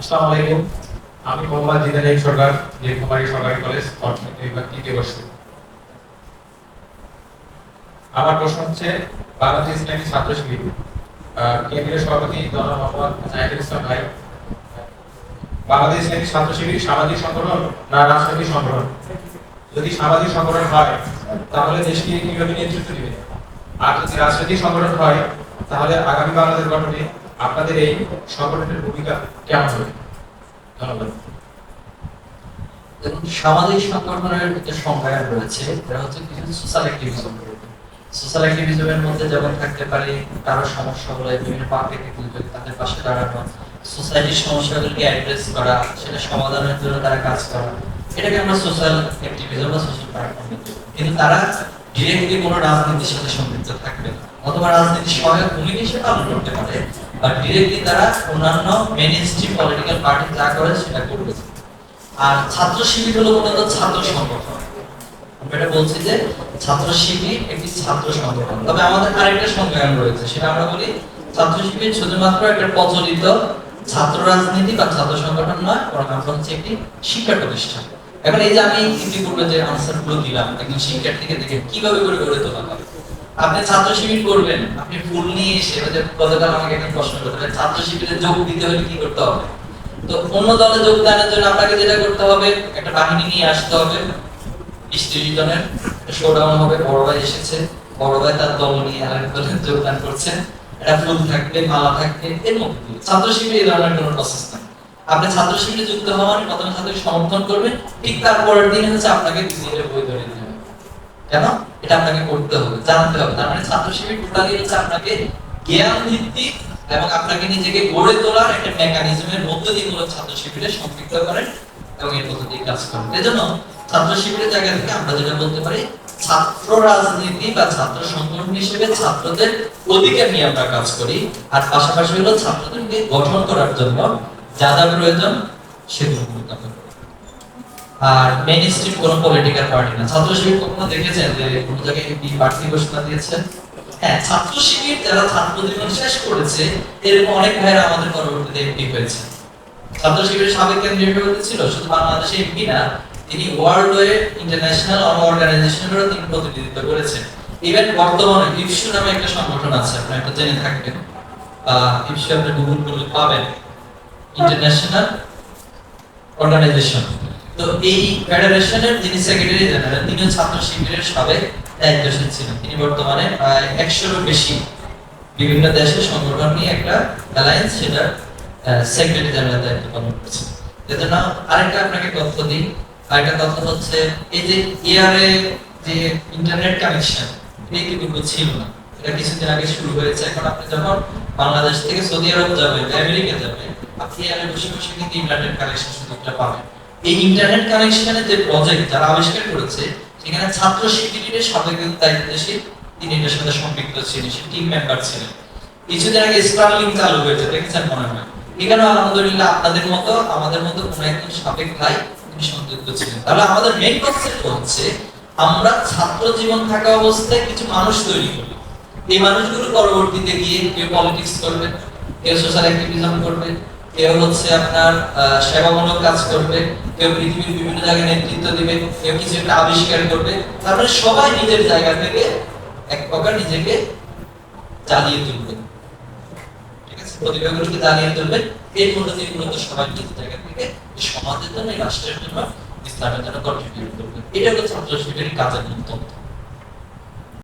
আসসালামু আলাইকুম। আমি মোহাম্মদ জিদানিক সরকার নীলকুমারী সরকারি কলেজ অর্থনীতি বিভাগ তৃতীয় বর্ষে আমার প্রশ্ন হচ্ছে, বাংলাদেশ ইসলামী ছাত্র শিবির কেন্দ্রীয় সভাপতি জনাব মোহাম্মদ জাহিদুল ইসলাম ভাই, বাংলাদেশ ইসলামী ছাত্র শিবির সামাজিক সংগঠন না রাজনৈতিক সংগঠন? যদি সামাজিক সংগঠন হয়, তাহলে দেশকে কীভাবে নেতৃত্ব দিবে? আর যদি রাজনৈতিক সংগঠন হয়, তাহলে আগামী বাংলাদেশ গঠনে আপনাদের এই সংগঠনের ভূমিকা কেমন হবে? ধন্যবাদ। সামাজিক সংগঠনের একটা রয়েছে, এটা হচ্ছে কিছু সোশ্যাল অ্যাক্টিভিজম সোশ্যাল অ্যাক্টিভিজমের মধ্যে যেমন থাকতে পারে সমস্যা হলে বিভিন্ন তাদের পাশে দাঁড়ানো সোসাইটির অ্যাড্রেস করা, সেটা সমাধানের জন্য তারা কাজ করা। এটাকে আমরা সোশ্যাল অ্যাক্টিভিজম বা সোশ্যাল প্ল্যাটফর্ম কিন্তু তারা ডিরেক্টলি কোনো রাজনীতির সাথে সম্পৃক্ত থাকবে না। অথবা রাজনীতির সহায়ক ভূমিকা হিসেবে পালন করতে পারে বা ডিরেক্টলি তারা অন্যান্য মেন স্ট্রিম পলিটিক্যাল পার্টি যা করে সেটা আর ছাত্র শিবির হলো মূলত ছাত্র সংগঠন। আমরা এটা বলছি যে ছাত্র শিবির একটি ছাত্র সংগঠন। তবে আমাদের আরেকটা সংজ্ঞায়ন রয়েছে, সেটা আমরা বলি ছাত্র শিবির শুধুমাত্র একটা প্রচলিত ছাত্র রাজনীতি বা ছাত্র সংগঠন নয়, বরং আমরা হচ্ছে একটি শিক্ষা প্রতিষ্ঠান। এখন এই যে আমি ইতিপূর্বে যে দিলাম, একজন শিক্ষার্থীকে দেখে কীভাবে করে গড়ে তোলা হয় আপনি ছাত্র শিবির করবেন। আপনি ফুল নিয়ে এসে গতকাল আমাকে একটা প্রশ্ন করতে ছাত্র শিবিরে যোগ দিতে হলে কি করতে হবে? তো অন্য দলে যোগদানের জন্য আপনাকে যেটা করতে হবে, একটা বাহিনী নিয়ে আসতে হবে। বিশ শোডাউন হবে এসেছে, বড় ভাই তার দল নিয়ে যোগদান করছে। এটা ফুল থাকবে, মালা থাকবে দিয়ে। ছাত্র শিবিরে ধরনের কোনো প্রসেস নাই। আপনি ছাত্র শিবিরে যুক্ত হওয়ার প্রথমে ছাত্রকে সমর্থন করবেন, ঠিক তার পরের দিন হচ্ছে আপনাকে বই ধরে কেন? এটা আপনাকে করতে হবে, জানতে হবে। তার মানে ছাত্র শিবির আপনাকে জ্ঞান ভিত্তিক এবং আপনাকে নিজেকে গড়ে তোলার একটা মেকানিজমের মধ্য দিয়ে ছাত্র শিবিরে সম্পৃক্ত করেন এবং এর মধ্য দিয়ে কাজ করেন ছাত্র শিবিরের জায়গা থেকে আমরা যেটা বলতে পারি, ছাত্র রাজনীতি বা ছাত্র সংগঠন হিসেবে ছাত্রদের অধিকার নিয়ে আমরা কাজ করি। আর পাশাপাশি হলো ছাত্রদেরকে গঠন করার জন্য যা যা প্রয়োজন, সেগুলো। আর মেইন স্ট্রিম কোনো পলিটিক্যাল পার্টি না। ছাত্র শিবির কখনো দেখেছেন যে কোনো জায়গায় এমপি প্রার্থী ঘোষণা দিয়েছে হ্যাঁ ছাত্র শিবির যারা ছাত্র জীবন শেষ করেছে, এরকম অনেক ভাইয়েরা আমাদের পরবর্তীতে এমপি হয়েছে। ছাত্র শিবিরের সাবেক কেন্দ্রীয় সভাপতি ছিল, শুধু বাংলাদেশে এমপি না, তিনি ওয়ার্ল্ড ওয়ে ইন্টারন্যাশনাল অন অর্গানাইজেশনেরও তিনি প্রতিনিধিত্ব করেছেন। ইভেন বর্তমানে ইপসু নামে একটা সংগঠন আছে, আপনারা একটা জেনে থাকবেন। ইপসু আপনি গুগল করলে পাবেন। ইন্টারন্যাশনাল অর্গানাইজেশন তো এই ফেডারেশনের যিনি সেক্রেটারি জেনারেল তিনি ছাত্র শিবিরের সাবেক দায়িত্বশীল ছিলেন। তিনি বর্তমানে প্রায় একশোরও বেশি বিভিন্ন দেশের সংগঠন নিয়ে একটা অ্যালায়েন্স সেটার সেক্রেটারি জেনারেল দায়িত্ব পালন করছে আরেকটা আপনাকে তথ্য দিই। আরেকটা তথ্য হচ্ছে, এই যে এয়ারে যে ইন্টারনেট কানেকশন এটা কিন্তু ছিল না। এটা কিছুদিন আগে শুরু হয়েছে। এখন আপনি যখন বাংলাদেশ থেকে সৌদি আরব যাবেন, আমেরিকা যাবেন, আপনি এয়ারে বসে বসে কিন্তু ইন্টারনেট কানেকশন সুযোগটা পাবেন। এই ইন্টারনেট কানেকশনের যে প্রজেক্ট যারা আবিষ্কার করেছে, সেখানে ছাত্র শিবিরের কিন্তু দায়িত্বশীল, তিনি এটার সাথে সম্পৃক্ত ছিলেন, সে টিম মেম্বার ছিলেন। কিছুদিন আগে স্টারলিং চালু হয়েছে দেখেছেন মনে হয়? এখানে আলহামদুলিল্লাহ আপনাদের মতো, আমাদের মতো কোন একজন সাবেক ভাই তিনি সংযুক্ত ছিলেন। তাহলে আমাদের মেইন কনসেপ্ট হচ্ছে, আমরা ছাত্র জীবন থাকা অবস্থায় কিছু মানুষ তৈরি করি। এই মানুষগুলো পরবর্তীতে গিয়ে কেউ পলিটিক্স করবে, কেউ সোশ্যাল অ্যাক্টিভিজম করবে কেউ হচ্ছে আপনার সেবামূলক কাজ করবে, কেউ পৃথিবীর বিভিন্ন জায়গায় নেতৃত্ব দিবে, কেউ কিছু একটা আবিষ্কার করবে, তারপরে সবাই নিজের জায়গা থেকে এক প্রকার নিজেকে চালিয়ে তুলবে। ঠিক আছে? প্রতিভাগুলোকে জ্বালিয়ে তুলবে। মধ্যে দিয়ে মূলত সবাই নিজের জায়গা থেকে সমাজের জন্য রাষ্ট্রের জন্য ইসলামের জন্য কন্ট্রিবিউট করবে। এটা হলো ছাত্র শিবিরের কাজের মধ্যম